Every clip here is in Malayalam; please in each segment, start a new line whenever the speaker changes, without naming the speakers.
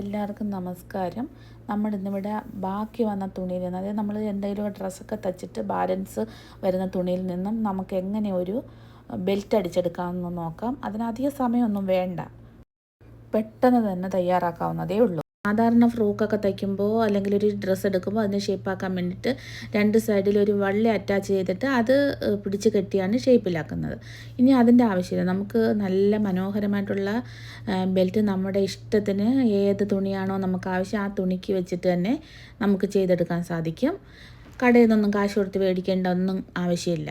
എല്ലാവർക്കും നമസ്കാരം. നമ്മൾ ഇന്നിവിടെ ബാക്കി വന്ന തുണിയിൽ നിന്ന് അതായത് നമ്മൾ എന്തെങ്കിലും ഡ്രസ്സൊക്കെ തച്ചിട്ട് ബാലൻസ് വരുന്ന തുണിയിൽ നിന്നും നമുക്ക് എങ്ങനെ ഒരു ബെൽറ്റ് അടിച്ചെടുക്കാമെന്ന് നോക്കാം. അതിനധികം സമയമൊന്നും വേണ്ട. പെട്ടെന്ന് തന്നെ തയ്യാറാക്കാവുന്നതേ ഉള്ളൂ. സാധാരണ ഫ്രോക്കൊക്കെ തയ്ക്കുമ്പോൾ അല്ലെങ്കിൽ ഒരു ഡ്രസ്സ് എടുക്കുമ്പോൾ അതിനെ ഷേപ്പാക്കാൻ വേണ്ടിയിട്ട് രണ്ട് സൈഡിൽ ഒരു വള്ളി അറ്റാച്ച് ചെയ്തിട്ട് അത് പിടിച്ച് കെട്ടിയാണ് ഷേപ്പിലാക്കുന്നത് ഇനി അതിന്റെ ആവശ്യമില്ല. നമുക്ക് നല്ല മനോഹരമായിട്ടുള്ള ബെൽറ്റ് നമ്മുടെ ഇഷ്ടത്തിന് ഏത് തുണിയാണോ നമുക്ക് ആവശ്യം ആ തുണിക്ക് വെച്ചിട്ട് തന്നെ നമുക്ക് ചെയ്തെടുക്കാൻ സാധിക്കും. കടയിൽ നിന്നൊന്നും കാശ് കൊടുത്ത് മേടിക്കേണ്ട ഒന്നും ആവശ്യമില്ല.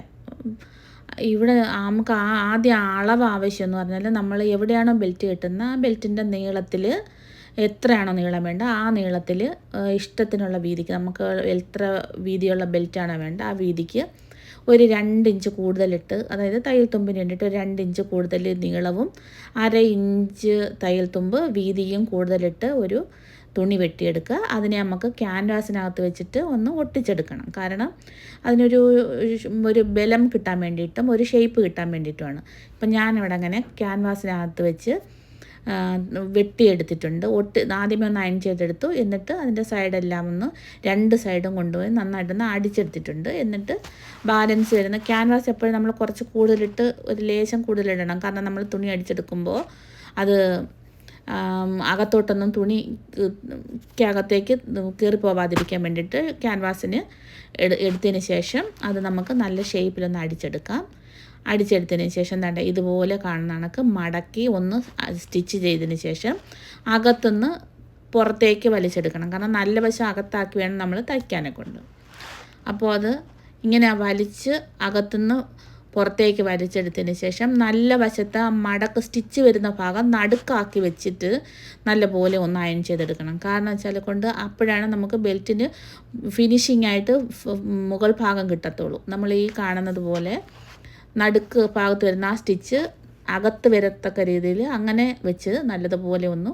ഇവിടെ നമുക്ക് ആ ആദ്യം അളവ് ആവശ്യം എന്ന് പറഞ്ഞാൽ നമ്മൾ എവിടെയാണോ ബെൽറ്റ് കിട്ടുന്നത് ആ ബെൽറ്റിന്റെ നീളത്തിൽ എത്രയാണോ നീളം വേണ്ട ആ നീളത്തിൽ ഇഷ്ടത്തിനുള്ള വീതിക്ക് നമുക്ക് എത്ര വീതിയുള്ള ബെൽറ്റാണോ വേണ്ട ആ വീതിക്ക് ഒരു രണ്ട് ഇഞ്ച് കൂടുതലിട്ട് അതായത് തയ്യൽ തുമ്പിന് വേണ്ടിയിട്ട് ഒരു രണ്ട് ഇഞ്ച് കൂടുതൽ നീളവും അര ഇഞ്ച് തയ്യൽ തുമ്പ് വീതിയും കൂടുതലിട്ട് ഒരു തുണി വെട്ടിയെടുക്കുക. അതിനെ നമുക്ക് ക്യാൻവാസിനകത്ത് വെച്ചിട്ട് ഒന്ന് ഒട്ടിച്ചെടുക്കണം. കാരണം അതിനൊരു ഒരു ബലം കിട്ടാൻ വേണ്ടിയിട്ടും ഒരു ഷേപ്പ് കിട്ടാൻ വേണ്ടിയിട്ടുമാണ്. ഇപ്പം ഞാനിവിടെ അങ്ങനെ ക്യാൻവാസിനകത്ത് വെച്ച് വെട്ടിയെടുത്തിട്ടുണ്ട്. ഒട്ട് ആദ്യമേ ഒന്ന് അയൺ ചെയ്തെടുത്തു. എന്നിട്ട് അതിന്റെ സൈഡെല്ലാം ഒന്ന് രണ്ട് സൈഡും കൊണ്ടുപോയി നന്നായിട്ടൊന്ന് അടിച്ചെടുത്തിട്ടുണ്ട്. എന്നിട്ട് ബാലൻസ് വരുന്ന ക്യാൻവാസ് എപ്പോഴും നമ്മൾ കുറച്ച് കൂടുതലിട്ട് ഒരു ലേശം കൂടുതലിടണം. കാരണം നമ്മൾ തുണി അടിച്ചെടുക്കുമ്പോൾ അത് അകത്തോട്ടൊന്നും തുണി അകത്തേക്ക് കയറി പോവാതിരിക്കാൻ വേണ്ടിയിട്ട് ക്യാൻവാസിന് എടുത്തതിന് ശേഷം അത് നമുക്ക് നല്ല ഷേപ്പിലൊന്ന് അടിച്ചെടുക്കാം. അടിച്ചെടുത്തതിന് ശേഷം തണ്ട ഇതുപോലെ കാണുന്ന കണക്ക് മടക്കി ഒന്ന് സ്റ്റിച്ച് ചെയ്തതിന് ശേഷം അകത്തുനിന്ന് പുറത്തേക്ക് വലിച്ചെടുക്കണം. കാരണം നല്ല വശം അകത്താക്കി വേണം നമ്മൾ തയ്ക്കാനെ കൊണ്ട്. അപ്പോൾ അത് ഇങ്ങനെ വലിച്ച് അകത്തുനിന്ന് പുറത്തേക്ക് വലിച്ചെടുത്തതിന് ശേഷം നല്ല വശത്ത് ആ മടക്ക് സ്റ്റിച്ച് വരുന്ന ഭാഗം നടുക്കാക്കി വെച്ചിട്ട് നല്ലപോലെ ഒന്ന് അയൺ ചെയ്തെടുക്കണം. കാരണം വെച്ചാൽ കൊണ്ട് അപ്പോഴാണ് നമുക്ക് ബെൽറ്റിന് ഫിനിഷിംഗ് ആയിട്ട് മുകൾ ഭാഗം കിട്ടത്തുള്ളൂ. നമ്മൾ ഈ കാണുന്നത് പോലെ നടുക്ക് ഭാഗത്ത് വരുന്ന ആ സ്റ്റിച്ച് അകത്ത് വരത്തക്ക രീതിയിൽ അങ്ങനെ വെച്ച് നല്ലതുപോലെ ഒന്ന്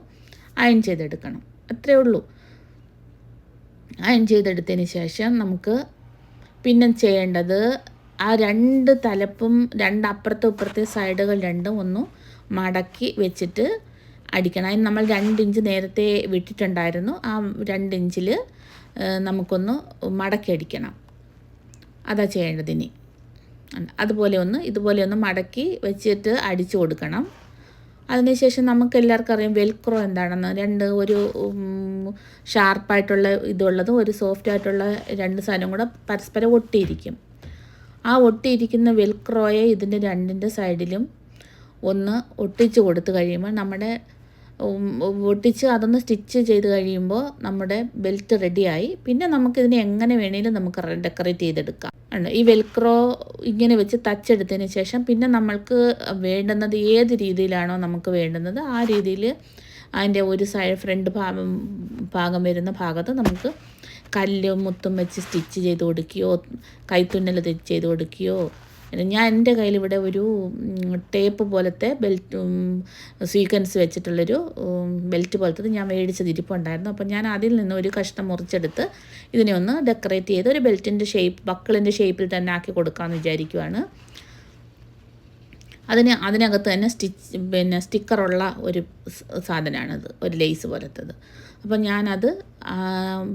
അയൺ ചെയ്തെടുക്കണം. അത്രേ ഉള്ളൂ. അയൺ ചെയ്തെടുത്തതിന് ശേഷം നമുക്ക് പിന്നെ ചെയ്യേണ്ടത് ആ രണ്ട് തലപ്പും രണ്ട് അപ്പുറത്തെ ഇപ്പുറത്തെ സൈഡുകൾ രണ്ടും ഒന്ന് മടക്കി വെച്ചിട്ട് അടിക്കണം. അതിന് നമ്മൾ രണ്ട് ഇഞ്ച് നേരത്തെ വിട്ടിട്ടുണ്ടായിരുന്നു. ആ രണ്ട് ഇഞ്ചിൽ നമുക്കൊന്ന് മടക്കി അടിക്കണം. അതാ ചെയ്യേണ്ടത് ഇനി. അതുപോലെ ഒന്ന് ഇതുപോലെ ഒന്ന് മടക്കി വെച്ചിട്ട് അടിച്ചു കൊടുക്കണം. അതിനുശേഷം നമുക്ക് എല്ലാവർക്കും അറിയാം വെൽക്രോ എന്താണെന്ന്. രണ്ട് ഒരു ഷാർപ്പായിട്ടുള്ള ഇതുള്ളതും ഒരു സോഫ്റ്റ് ആയിട്ടുള്ള രണ്ട് സാധനം കൂടെ പരസ്പരം ഒട്ടിയിരിക്കും. ആ ഒട്ടിയിരിക്കുന്ന വെൽക്രോയെ ഇതിന്റെ രണ്ടിന്റെ സൈഡിലും ഒന്ന് ഒട്ടിച്ചു കൊടുത്തു കഴിയുമ്പോൾ നമ്മുടെ ഒട്ടിച്ച് അതൊന്ന് സ്റ്റിച്ച് ചെയ്ത് കഴിയുമ്പോൾ നമ്മുടെ ബെൽറ്റ് റെഡിയായി. പിന്നെ നമുക്കിതിനെ എങ്ങനെ വേണേലും നമുക്ക് ഡെക്കറേറ്റ് ചെയ്തെടുക്കാം. ഉണ്ട് ഈ വെൽക്രോ ഇങ്ങനെ വെച്ച് തച്ചെടുത്തതിന് ശേഷം പിന്നെ നമ്മൾക്ക് വേണ്ടുന്നത് ഏത് രീതിയിലാണോ നമുക്ക് വേണ്ടുന്നത് ആ രീതിയിൽ അതിന്റെ ഒരു സൈഡ് ഫ്രണ്ട് ഭാഗം ഭാഗം വരുന്ന ഭാഗത്ത് നമുക്ക് കല്ലും മുത്തും വെച്ച് സ്റ്റിച്ച് ചെയ്ത് കൊടുക്കുകയോ കൈത്തുന്നൽ ചെയ്ത് കൊടുക്കുകയോ ഞാൻ എന്റെ കയ്യിൽ ഇവിടെ ഒരു ടേപ്പ് പോലത്തെ ബെൽറ്റ് സീക്വൻസ് വെച്ചിട്ടുള്ളൊരു ബെൽറ്റ് പോലത്തത് ഞാൻ മേടിച്ചത് ഇരിപ്പുണ്ടായിരുന്നു. അപ്പോൾ ഞാൻ അതിൽ നിന്ന് ഒരു കഷ്ണം മുറിച്ചെടുത്ത് ഇതിനെ ഒന്ന് ഡെക്കറേറ്റ് ചെയ്ത് ഒരു ബെൽറ്റിന്റെ ഷേപ്പ് ബക്കിളിന്റെ ഷേപ്പിൽ തന്നെ ആക്കി കൊടുക്കാമെന്ന് വിചാരിക്കുവാണ്. അതിന് അതിനകത്ത് തന്നെ സ്റ്റിച്ച് പിന്നെ സ്റ്റിക്കറുള്ള ഒരു സാധനമാണത് ഒരു ലേസ് പോലത്തത്. അപ്പോൾ ഞാനത്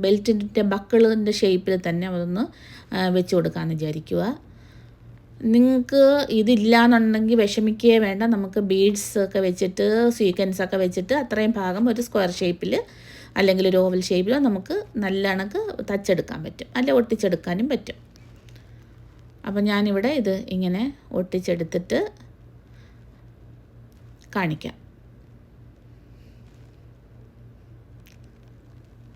ബെൽറ്റിന്റെ ബക്കിളിന്റെ ഷേപ്പിൽ തന്നെ അതൊന്ന് വെച്ച് കൊടുക്കാമെന്ന് വിചാരിക്കുക നിങ്ങൾക്ക് ഇതില്ലാന്നുണ്ടെങ്കിൽ വിഷമിക്കുകയേ വേണ്ട. നമുക്ക് ബീഡ്സ് ഒക്കെ വെച്ചിട്ട് സീക്വൻസ് ഒക്കെ വെച്ചിട്ട് അത്രയും ഭാഗം ഒരു സ്ക്വയർ ഷേപ്പിൽ അല്ലെങ്കിൽ ഒരു ഓവൽ ഷേപ്പിലോ നമുക്ക് നല്ല കണക്ക് തച്ചെടുക്കാൻ പറ്റും. അല്ല ഒട്ടിച്ചെടുക്കാനും പറ്റും. അപ്പം ഞാനിവിടെ ഇത് ഇങ്ങനെ ഒട്ടിച്ചെടുത്തിട്ട് കാണിക്കാം.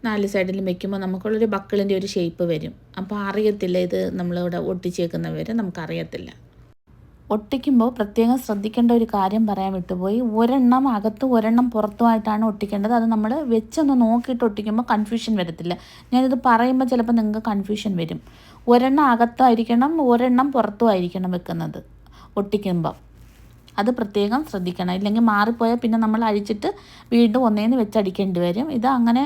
നാല് സൈഡിലും വെക്കുമ്പോൾ നമുക്കുള്ളൊരു ബക്കിളിന്റെ ഒരു ഷേപ്പ് വരും. അപ്പോൾ അറിയത്തില്ല ഇത് നമ്മളിവിടെ ഒട്ടിച്ചേക്കുന്നവരെ നമുക്കറിയത്തില്ല. ഒട്ടിക്കുമ്പോൾ പ്രത്യേകം ശ്രദ്ധിക്കേണ്ട ഒരു കാര്യം പറയാൻ വിട്ടുപോയി. ഒരെണ്ണം അകത്ത് ഒരെണ്ണം പുറത്തുമായിട്ടാണ് ഒട്ടിക്കേണ്ടത്. അത് നമ്മൾ വെച്ചൊന്ന് നോക്കിയിട്ട് ഒട്ടിക്കുമ്പോൾ കൺഫ്യൂഷൻ വരത്തില്ല. ഞാനിത് പറയുമ്പോൾ ചിലപ്പോൾ നിങ്ങൾക്ക് കൺഫ്യൂഷൻ വരും. ഒരെണ്ണം അകത്തായിരിക്കണം ഒരെണ്ണം പുറത്തുമായിരിക്കണം വെക്കുന്നത്. ഒട്ടിക്കുമ്പോൾ അത് പ്രത്യേകം ശ്രദ്ധിക്കണം. ഇല്ലെങ്കിൽ മാറിപ്പോയാൽ പിന്നെ നമ്മൾ അഴിച്ചിട്ട് വീണ്ടും ഒന്നേന്ന് വെച്ചടിക്കേണ്ടി വരും. ഇത് അങ്ങനെ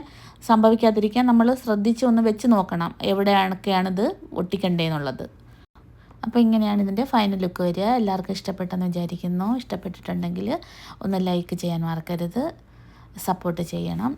സംഭവിക്കാതിരിക്കാൻ നമ്മൾ ശ്രദ്ധിച്ച് ഒന്ന് വെച്ച് നോക്കണം. എവിടെയാണൊക്കെയാണിത് ഒട്ടിക്കേണ്ടതെന്നുള്ളത് അപ്പോൾ ഇങ്ങനെയാണ് ഇതിന്റെ ഫൈനൽ ലുക്ക് വരിക. എല്ലാവർക്കും ഇഷ്ടപ്പെട്ടെന്ന് വിചാരിക്കുന്നു. ഇഷ്ടപ്പെട്ടിട്ടുണ്ടെങ്കിൽ ഒന്ന് ലൈക്ക് ചെയ്യാൻ മറക്കരുത്. സപ്പോർട്ട് ചെയ്യണം.